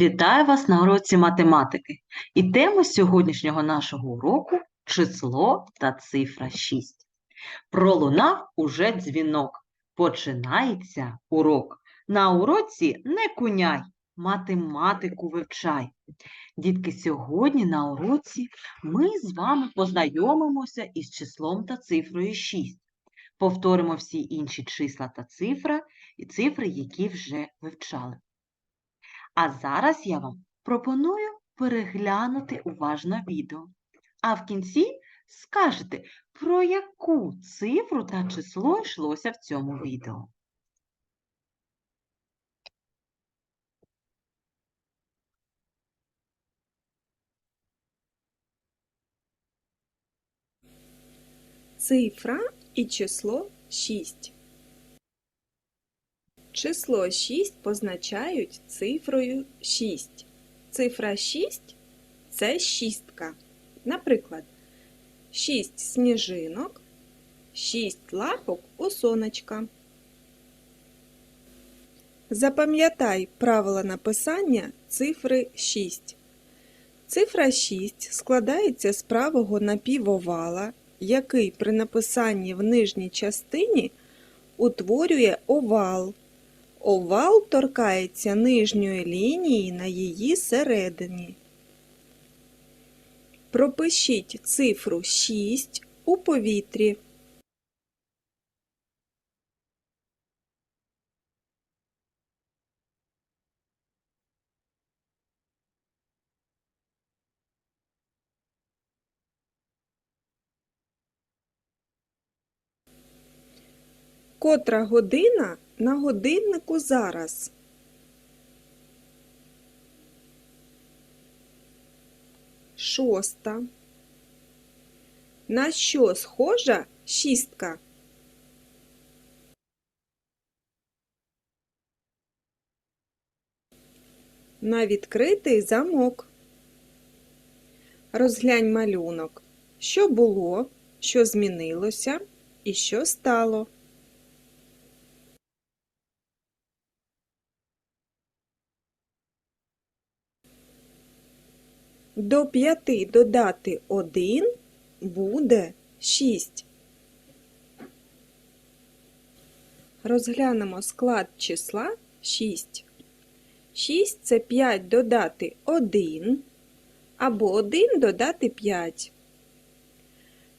Вітаю вас на уроці математики. І тема сьогоднішнього нашого уроку число та цифра 6. Пролунав уже дзвінок. Починається урок. На уроці не куняй, математику вивчай. Дітки, сьогодні на уроці ми з вами познайомимося із числом та цифрою 6. Повторимо всі інші числа та цифри, і цифри, які вже вивчали. А зараз я вам пропоную переглянути уважно відео. А в кінці скажете, про яку цифру та число йшлося в цьому відео. Цифра і число 6. Число 6 позначають цифрою 6. Цифра 6 це шістка. Наприклад, 6 сніжинок, 6 лапок у сонечка. Запам'ятай правила написання цифри 6. Цифра 6 складається з правого напівовала, який при написанні в нижній частині утворює овал. Овал торкається нижньої лінії на її середині. Пропишіть цифру 6 у повітрі. Котра година на годиннику зараз? Шоста. На що схожа шістка? На відкритий замок. Розглянь малюнок. Що було, що змінилося і що стало. До п'яти додати один буде шість. Розглянемо склад числа 6. 6 це 5 додати 1 або 1 додати 5.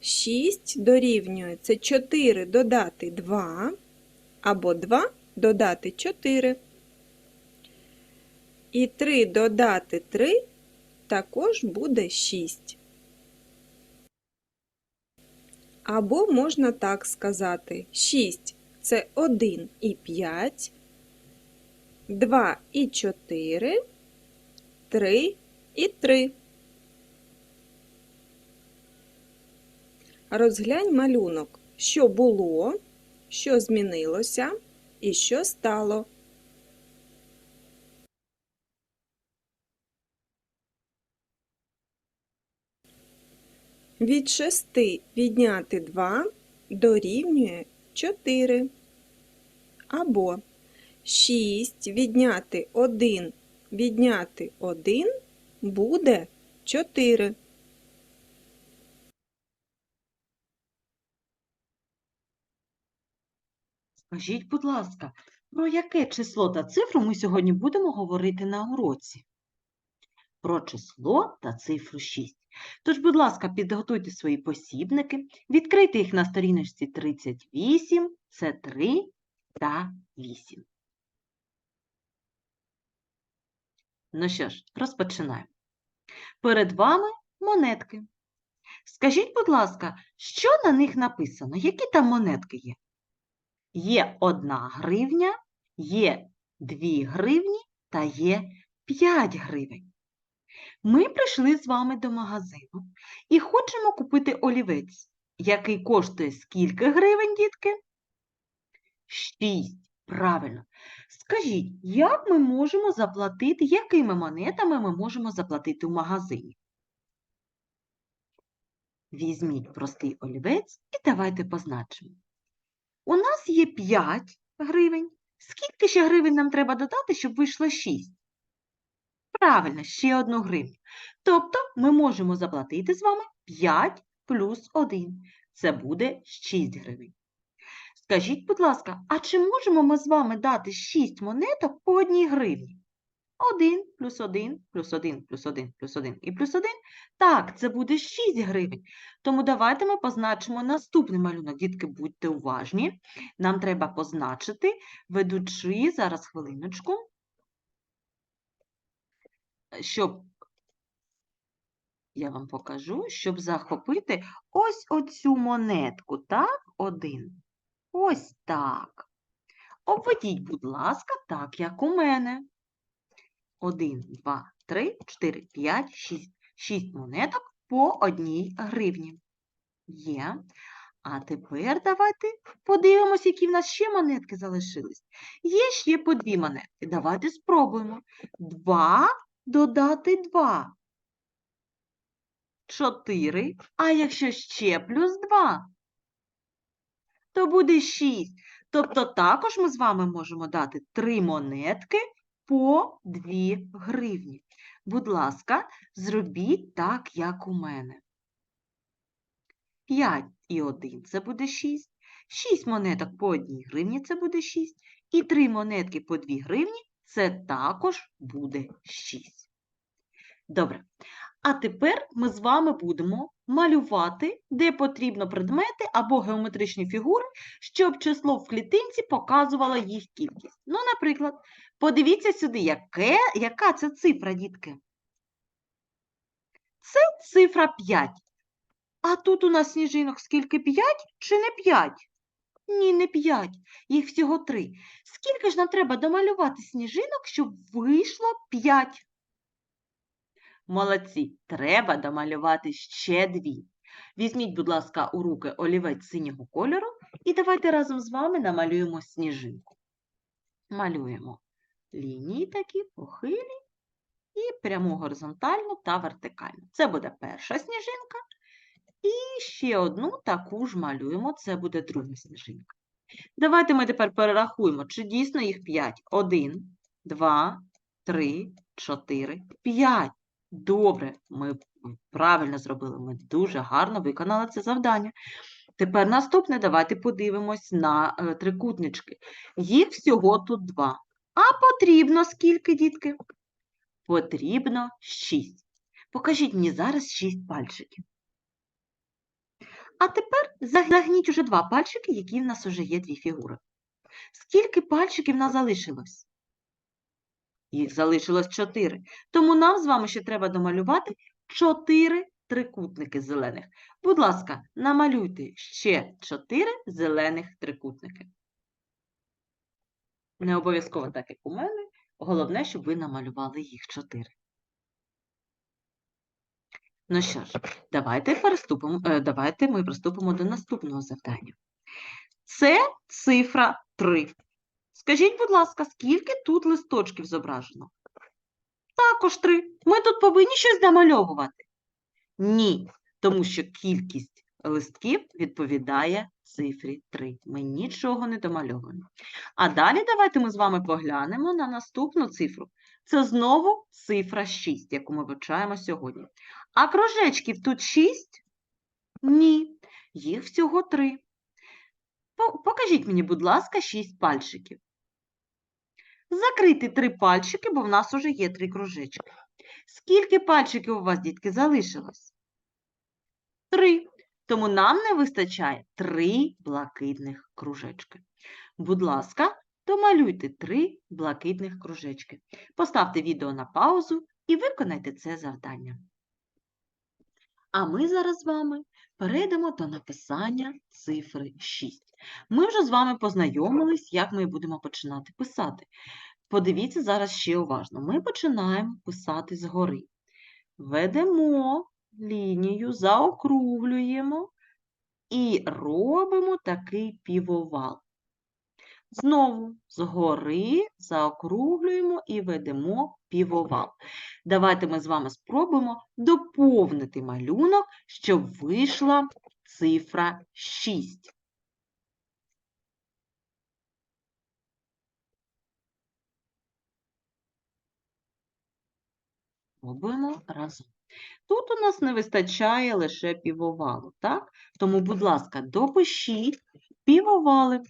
6 дорівнює це 4 додати 2 або 2 додати 4. І 3 додати 3 також буде 6. Або можна так сказати: 6 це 1 і 5, 2 і 4, 3 і 3. Розглянь малюнок, що було, що змінилося і що стало. Від 6 відняти 2 дорівнює 4. Або 6 відняти 1 відняти 1 буде 4. Скажіть, будь ласка, про яке число та цифру ми сьогодні будемо говорити на уроці? Про число та цифру 6. Тож, будь ласка, підготуйте свої посібники, відкрийте їх на сторіночці 38, це 3 та 8. Ну що ж, розпочинаємо. Перед вами монетки. Скажіть, будь ласка, що на них написано? Які там монетки є? Є одна гривня, є дві гривні та є 5 гривень. Ми прийшли з вами до магазину і хочемо купити олівець, який коштує скільки гривень, дітки? 6. Правильно. Скажіть, як ми можемо заплатити, якими монетами ми можемо заплатити в магазині? Візьміть простий олівець і давайте позначимо. У нас є 5 гривень. Скільки ще гривень нам треба додати, щоб вийшло 6? Правильно, ще одну гривню. Тобто ми можемо заплатити з вами 5 плюс 1. Це буде 6 гривень. Скажіть, будь ласка, а чи можемо ми з вами дати 6 монеток по одній гривні? 1 плюс 1 плюс 1 плюс 1 плюс 1 і плюс 1. Так, це буде 6 гривень. Тому давайте ми позначимо наступний малюнок. Дітки, будьте уважні. Нам треба позначити, ведучи, зараз хвилиночку, щоб я вам покажу, щоб захопити ось оцю монетку, так, один. Ось так. Обведіть, будь ласка, так, як у мене. Один, два, три, чотири, п'ять, шість. Шість монеток по одній гривні. Є. А тепер давайте подивимося, які в нас ще монетки залишились. Є ще по дві монетки. Давайте спробуємо. Два додати два. Чотири. А якщо ще плюс два, то буде шість. Тобто також ми з вами можемо дати три монетки по 2 гривні. Будь ласка, зробіть так, як у мене. 5 і 1 – це буде 6. 6 монеток по 1 гривні – це буде 6. І 3 монетки по 2 гривні – це також буде 6. Добре. А тепер ми з вами будемо малювати, де потрібно предмети або геометричні фігури, щоб число в клітинці показувало їх кількість. Ну, наприклад, подивіться сюди, яке, яка це цифра, дітки. Це цифра 5. А тут у нас сніжинок скільки 5 чи не 5? Ні, не 5. Їх всього 3. Скільки ж нам треба домалювати сніжинок, щоб вийшло 5? Молодці, треба домалювати ще дві. Візьміть, будь ласка, у руки олівець синього кольору і давайте разом з вами намалюємо сніжинку. Малюємо лінії такі, похилі і пряму горизонтальну та вертикальну. Це буде перша сніжинка. І ще одну таку ж малюємо, це буде друга сніжинка. Давайте ми тепер перерахуємо, чи дійсно їх 5. 1, 2, 3, 4, 5. Добре, ми правильно зробили, ми дуже гарно виконали це завдання. Тепер наступне, давайте подивимось на е, трикутнички. Їх всього тут два. А потрібно скільки, дітки? Потрібно 6. Покажіть мені зараз 6 пальчиків. А тепер загніть уже два пальчики, які в нас вже є дві фігури. Скільки пальчиків в нас залишилось? Їх залишилось 4. Тому нам з вами ще треба домалювати 4 трикутники зелених. Будь ласка, намалюйте ще 4 зелених трикутники. Не обов'язково так, як у мене. Головне, щоб ви намалювали їх 4. Ну що ж, давайте, переступимо, е, давайте ми приступимо до наступного завдання. Це цифра 3. Скажіть, будь ласка, скільки тут листочків зображено? Також 3. Ми тут повинні щось намальовувати? Ні, тому що кількість листків відповідає цифрі 3. Ми нічого не домальовуємо. А далі давайте ми з вами поглянемо на наступну цифру. Це знову цифра 6, яку ми вивчаємо сьогодні. А кружечків тут 6? Ні, їх всього 3. Покажіть мені, будь ласка, 6 пальчиків. Закрийте 3 пальчики, бо в нас уже є 3 кружечки. Скільки пальчиків у вас, дітки, залишилось? 3. Тому нам не вистачає 3 блакитних кружечки. Будь ласка, домалюйте 3 блакитних кружечки. Поставте відео на паузу і виконайте це завдання. А ми зараз з вами перейдемо до написання цифри 6. Ми вже з вами познайомились, як ми будемо починати писати. Подивіться зараз ще уважно. Ми починаємо писати згори. Ведемо лінію, заокруглюємо і робимо такий півовал. Знову згори заокруглюємо і ведемо півовал. Давайте ми з вами спробуємо доповнити малюнок, щоб вийшла цифра 6. Спробуємо разом. Тут у нас не вистачає лише півовалу, так? Тому, будь ласка, допишіть півовали.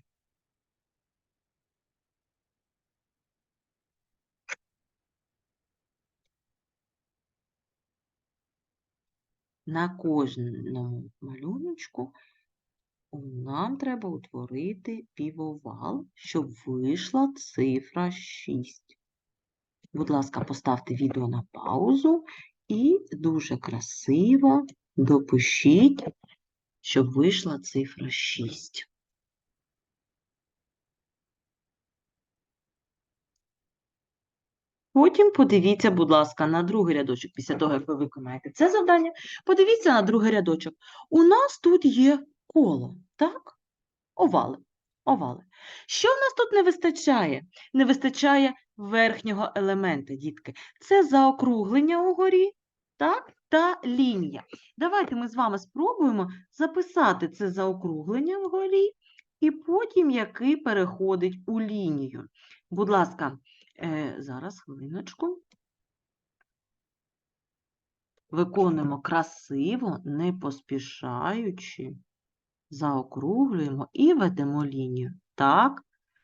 На кожному малюночку нам треба утворити півовал, щоб вийшла цифра 6. Будь ласка, поставте відео на паузу і дуже красиво допишіть, щоб вийшла цифра 6. Потім подивіться, будь ласка, на другий рядочок. Після того, як ви виконаєте це завдання, подивіться на другий рядочок. У нас тут є коло, так? Овали. Овали. Що в нас тут не вистачає? Не вистачає верхнього елемента, дітки. Це заокруглення угорі, так? Та лінія. Давайте ми з вами спробуємо записати це заокруглення вгорі і потім який переходить у лінію. Будь ласка, зараз хвилиночку. Виконуємо красиво, не поспішаючи, заокруглюємо і ведемо лінію так,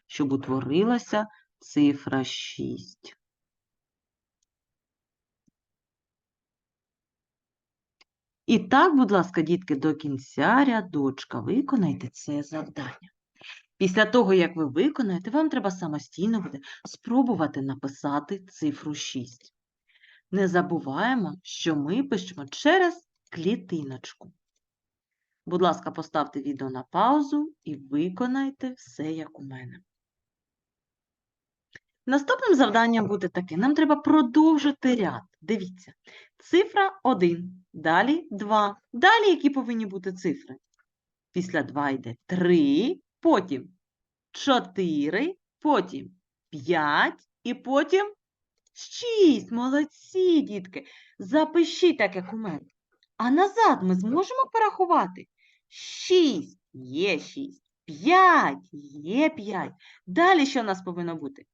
щоб утворилася цифра 6. І так, будь ласка, дітки, до кінця рядочка виконайте це завдання. Після того, як ви виконаєте, вам треба самостійно буде спробувати написати цифру 6. Не забуваємо, що ми пишемо через клітиночку. Будь ласка, поставте відео на паузу і виконайте все, як у мене. Наступним завданням буде таке. Нам треба продовжити ряд. Дивіться. Цифра 1, далі 2. Далі які повинні бути цифри? Після 2 йде 3, потім 4, потім 5 і потім 6. Молодці, дітки. Запишіть так, як у мене. А назад ми зможемо порахувати? 6 є 6, 5 є 5. Далі що в нас повинно бути?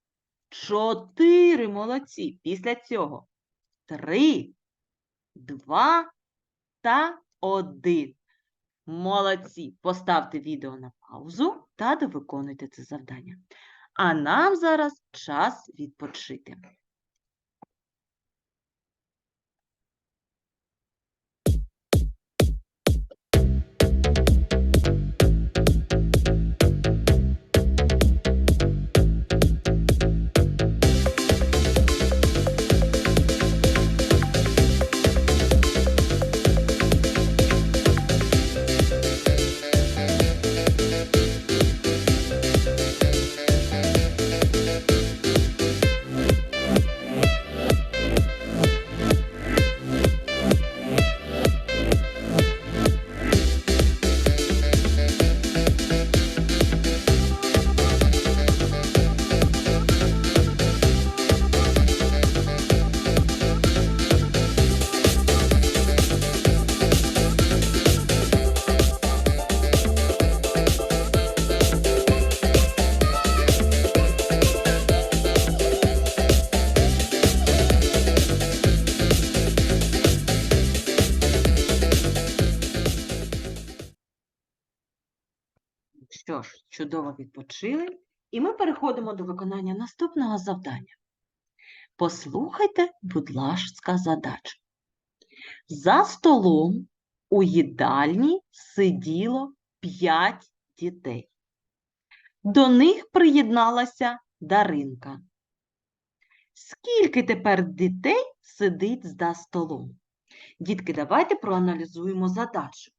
4. Молодці. Після цього 3, 2 та 1. Молодці. Поставте відео на паузу та довиконуйте це завдання. А нам зараз час відпочити. Чудово відпочили, і ми переходимо до виконання наступного завдання. Послухайте, будь ласка, задачу. За столом у їдальні сиділо п'ять дітей. До них приєдналася Даринка. Скільки тепер дітей сидить за столом? Дітки, давайте проаналізуємо задачу.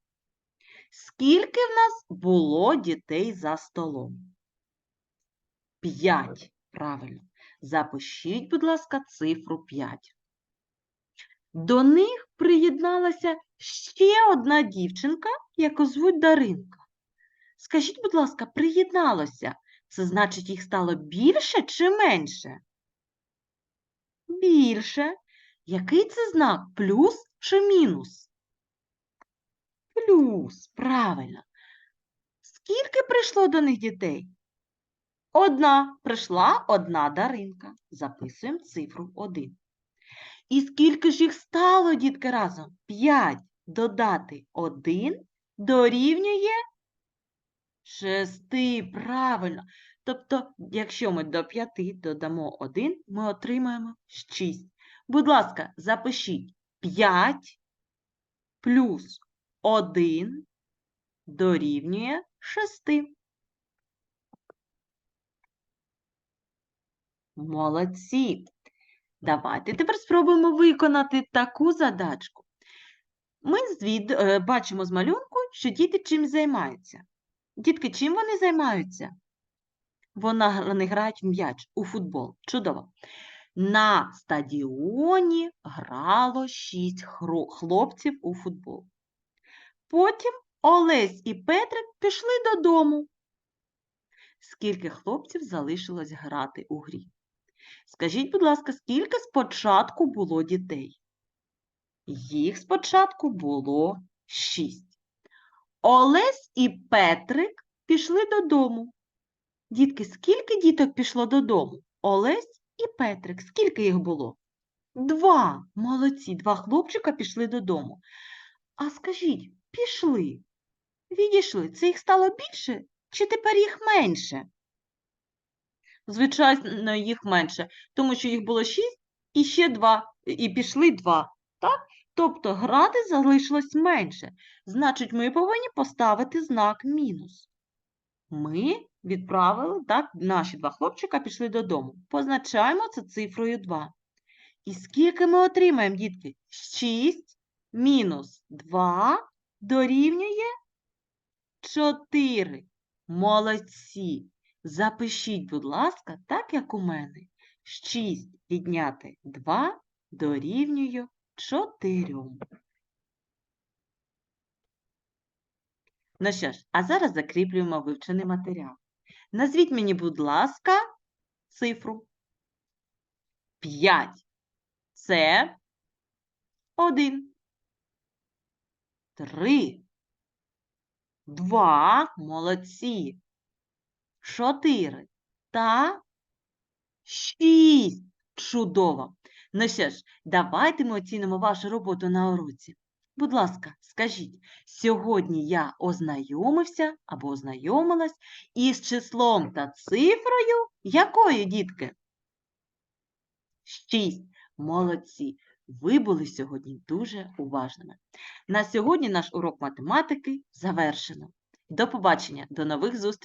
Скільки в нас було дітей за столом? П'ять. Правильно. Запишіть, будь ласка, цифру 5. До них приєдналася ще одна дівчинка, яку звуть Даринка. Скажіть, будь ласка, приєдналося. Це значить, їх стало більше чи менше? Більше. Який це знак? Плюс чи мінус? Плюс, правильно. Скільки прийшло до них дітей? Одна. Прийшла одна Даринка. Записуємо цифру 1. І скільки ж їх стало, дітки, разом? 5 додати 1 дорівнює 6. Правильно. Тобто, якщо ми до 5 додамо 1, ми отримаємо 6. Будь ласка, запишіть 5 плюс 1 дорівнює 6. Молодці. Давайте тепер спробуємо виконати таку задачку. Ми звід... е, бачимо з малюнку, що діти чим займаються. Дітки, чим вони займаються? Вони грають в м'яч у футбол. Чудово. На стадіоні грало шість хлопців у футбол. Потім Олесь і Петрик пішли додому. Скільки хлопців залишилось грати у грі? Скажіть, будь ласка, скільки спочатку було дітей? Їх спочатку було шість. Олесь і Петрик пішли додому. Дітки, скільки діток пішло додому? Олесь і Петрик. Скільки їх було? Два. Молодці, два хлопчика пішли додому. А скажіть, пішли, відійшли, це їх стало більше чи тепер їх менше? Звичайно, їх менше, тому що їх було шість і ще два, і пішли два. Так? Тобто грати залишилось менше. Значить, ми повинні поставити знак мінус. Ми відправили, так, наші два хлопчика пішли додому. Позначаємо це цифрою 2. І скільки ми отримаємо, дітки? 6 мінус 2 дорівнює 4. Молодці. Запишіть, будь ласка, так як у мене. 6 відняти 2 дорівнює 4. Ну що ж, а зараз закріплюємо вивчений матеріал. Назвіть мені, будь ласка, цифру. 5. Це 1. 3. 2. Молодці. 4. Та 6. Чудово. Ну що ж, давайте ми оцінимо вашу роботу на уроці. Будь ласка, скажіть, сьогодні я ознайомився або ознайомилась із числом та цифрою якої, дітки? 6. Молодці. Ви були сьогодні дуже уважними. На сьогодні наш урок математики завершено. До побачення, до нових зустрічей!